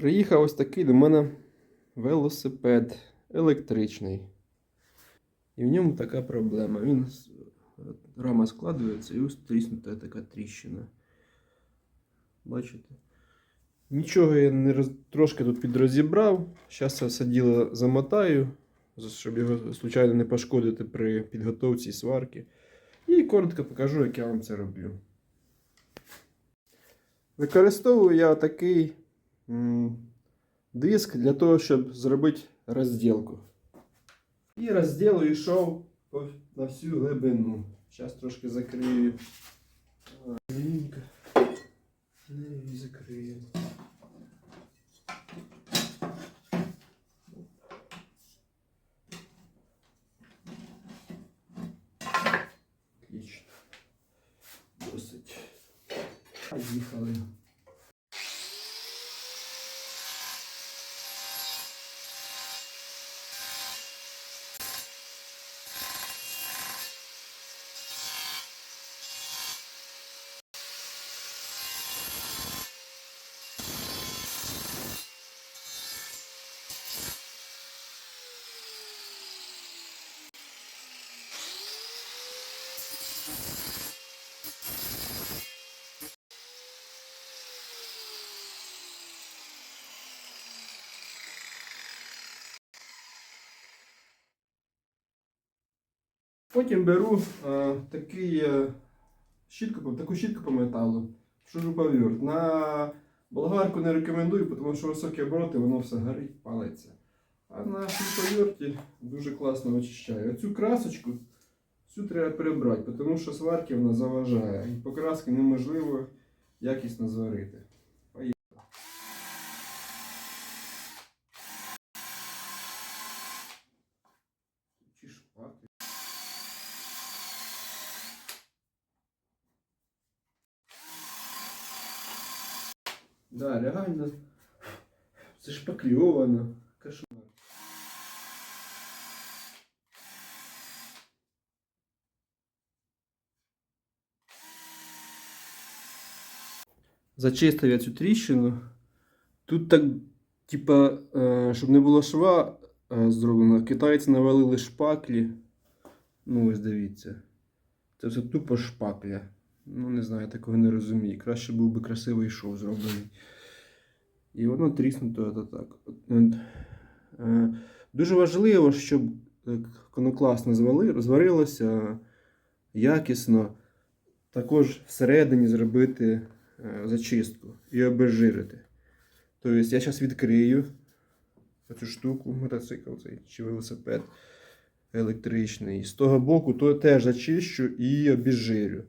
Приїхав ось такий до мене велосипед електричний. І в ньому така проблема. Він рама складується і ось тріснута така тріщина. Бачите? Нічого я не роз... трошки тут підрозібрав. Зараз це все діло замотаю, щоб його случайно не пошкодити при підготовці сварки. І коротко покажу, як я вам це роблю. Використовую я такий диск для того, щоб зробити розділку. І розділ йшов на всю глибину. Зараз трошки закрию. Лінька. Закрию. Отлично. Досить. Поїхали. Потім беру е, такий, е, щітку, таку щітку по металу, шуруповерт. На болгарку не рекомендую, тому що високі обороти, воно все горить, палиться. А на шуруповерті дуже класно очищає. Оцю красочку всю треба прибрати, тому що сварки вона заважає. І покраски неможливо якісно зварити. Поїхали. Чи шпати. Да, реально. Це шпакльовано. Кошмар. Зачистив я цю тріщину. Тут так, типа, е, щоб не було шва е, зроблено, китайці навалили шпаклі. Ну, ось дивіться. Це все тупо шпакля. Ну, не знаю, я такого не розумію. Краще був би красивий шов зроблений. І воно тріснуто ото так. Е, Дуже важливо, щоб е, воно класно зварилося якісно. Також всередині зробити е, зачистку і обезжирити. Тобто я зараз відкрию цю штуку, мотоцикл цей чи велосипед електричний. З того боку то теж зачищу і обезжирю.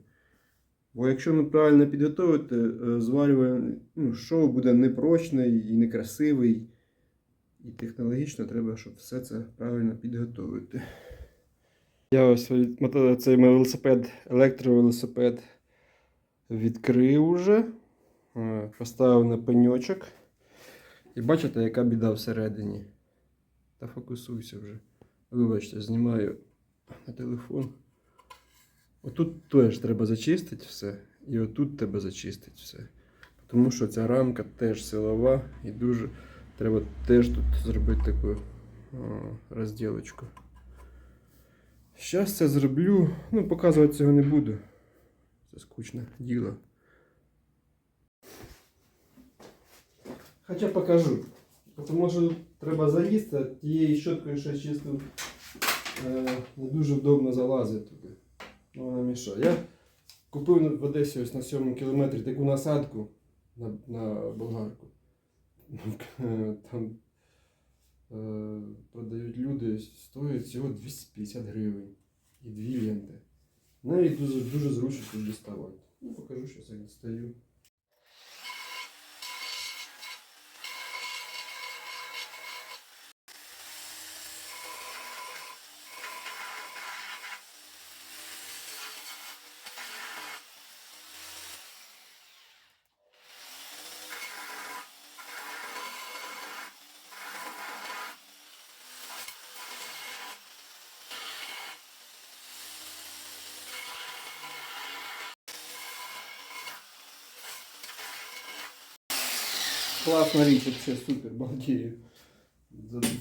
Бо якщо неправильно підготовити, е, зварювання, ну, шоу буде непрочний і некрасивий. І технологічно треба, щоб все це правильно підготовити. Я ось цей велосипед, електровелосипед відкрив уже, е, поставив на пеньочок. І бачите, яка біда всередині. Та фокусуйся вже. Вибачте, знімаю на телефон. Отут теж треба зачистити все. І отут треба зачистити все. Тому що ця рамка теж силова і дуже треба теж тут зробити таку о, розділочку. Зараз це зроблю. Ну, показувати цього не буду. Це скучне діло. Хоча покажу. Тому що тут треба залізти, тією щоткою, що я чистив, е, не дуже вдобно залазити туди. Ну, вона мішає. Я купив в Одесі ось на 7 кілометрі таку насадку на, на болгарку. Там е, продають люди, стоїть всього 250 гривень і дві ленти. Навіть дуже, дуже зручно тут діставати. Ну, покажу, що я дістаю. Класна річ, вообще супер, балдею.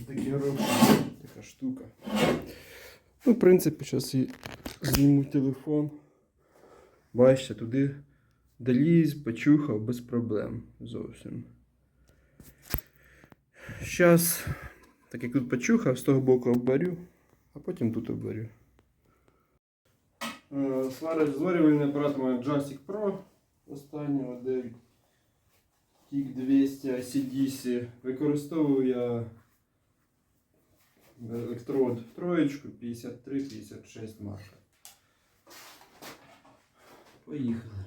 Таке роблю. Така штука. Ну, в принципі, зараз я зніму телефон. Бачите, туди доліз, почухав без проблем зовсім. Зараз, так як тут почухав, з того боку обварю, а потім тут обварю. Е, Сварить зварювальний апарат має Jurassic Pro останнього 9. Тік 200 ICDC. Використовую я електрод троєчку 53-56 марка. Поїхали.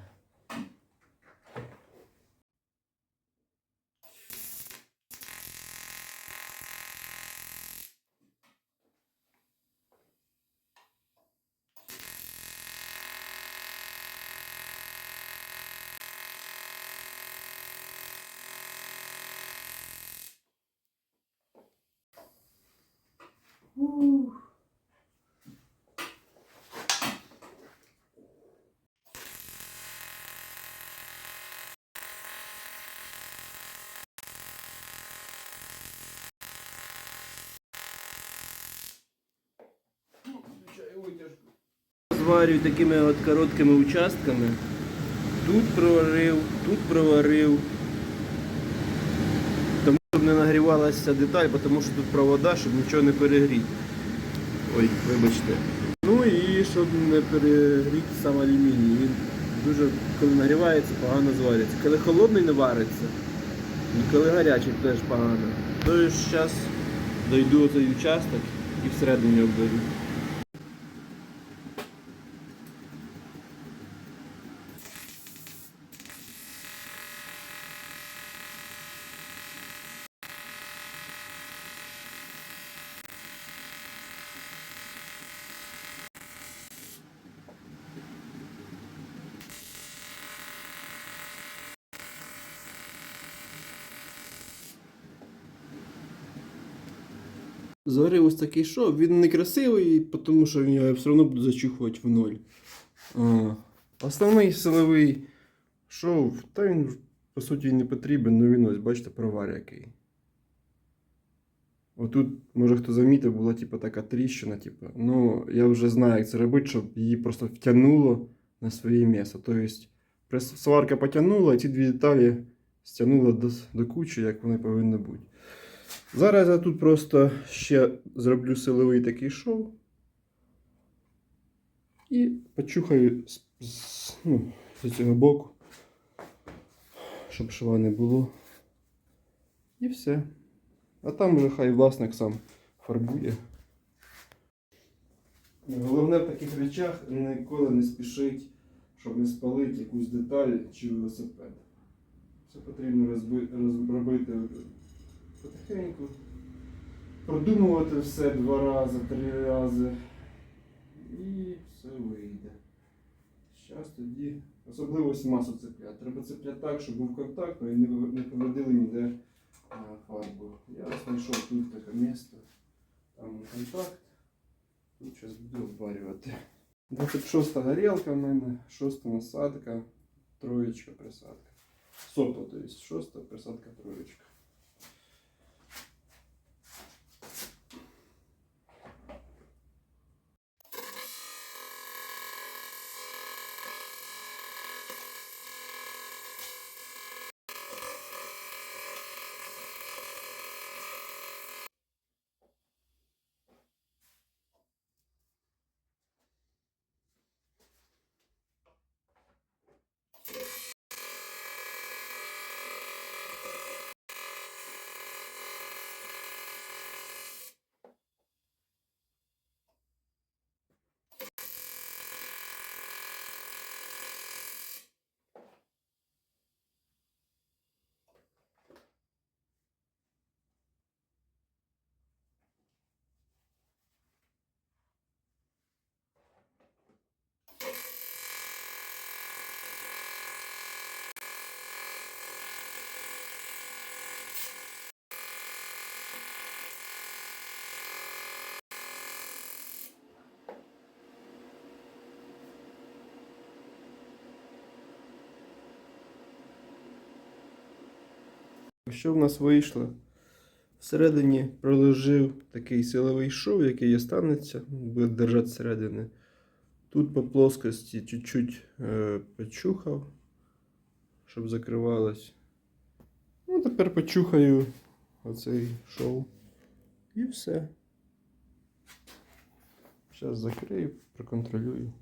Зварюю такими от короткими участками. Тут проварив, тут проварив. Тому щоб не нагрівалася деталь, тому що тут провода, щоб нічого не перегріти. Ой, вибачте. Ну і щоб не перегріти сам алюміній. Він дуже, коли нагрівається, погано звариться. Коли холодний не вариться, і коли гарячий теж погано. Тож зараз дойду до цей участок і всередині обберу. Зварив ось такий шов. Він не красивий, тому що я все одно буду зачухувати в ноль. Основний силовий шов, та він по суті не потрібен, але він ось, бачите, провар який. Отут, може хто замітив, була типу, така тріщина. Типу. Ну, я вже знаю, як це робити, щоб її просто втягнуло на своє місце. Тобто, сварка потягнула, і ці дві деталі стягнула до, до кучі, як вони повинні бути. Зараз я тут просто ще зроблю силовий такий шов. І почухаю з, з, ну, з цього боку, щоб шва не було. І все. А там вже хай власник сам фарбує. Головне в таких речах ніколи не спішить, щоб не спалити якусь деталь чи велосипед. Це потрібно розби... розробити потихеньку. Продумувати все два рази, три рази. І все вийде. Зараз тоді. Особливо масу цепляти. Треба цепляти так, щоб був контакт, і не поводили ніде фарбу. Я знайшов тут таке місце. Там контакт. Тут зараз буду обварювати. 26 горілка в мене, 6 насадка, троєчка присадка. Сота, то есть 6 присадка троєчка. Що в нас вийшло? Всередині проложив такий силовий шов, який останеться, буде держати зсередини. Тут по плоскості чуть-чуть е, почухав, щоб закривалось. Ну, тепер почухаю оцей шов. І все. Зараз закрию, проконтролюю.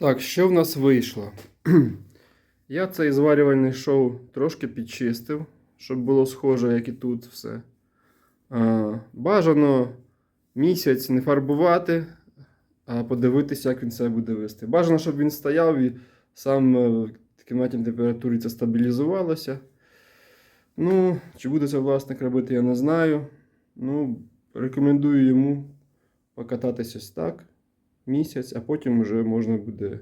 Так, що в нас вийшло? Я цей зварювальний шов трошки підчистив, щоб було схоже, як і тут все. А, бажано місяць не фарбувати, а подивитися, як він себе буде вести. Бажано, щоб він стояв і сам е, в кімнатній температурі це стабілізувалося. Ну, чи буде це власник робити, я не знаю. Ну, рекомендую йому покататися ось так місяць, а потім вже можна буде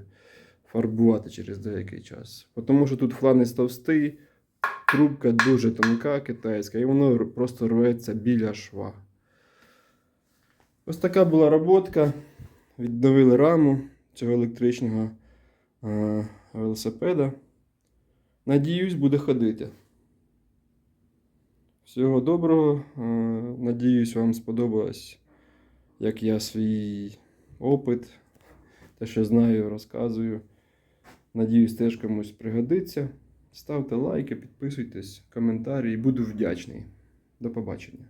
фарбувати через деякий час. Тому що тут фланець товстий, трубка дуже тонка китайська, і воно просто рветься біля шва. Ось така була роботка. Відновили раму цього електричного е, велосипеда. Надіюсь, буде ходити. Всього доброго. Е, Надіюсь, вам сподобалось, як я свій опит, те, що знаю, розказую. Надіюсь, теж комусь пригодиться. Ставте лайки, підписуйтесь, коментарі і буду вдячний. До побачення.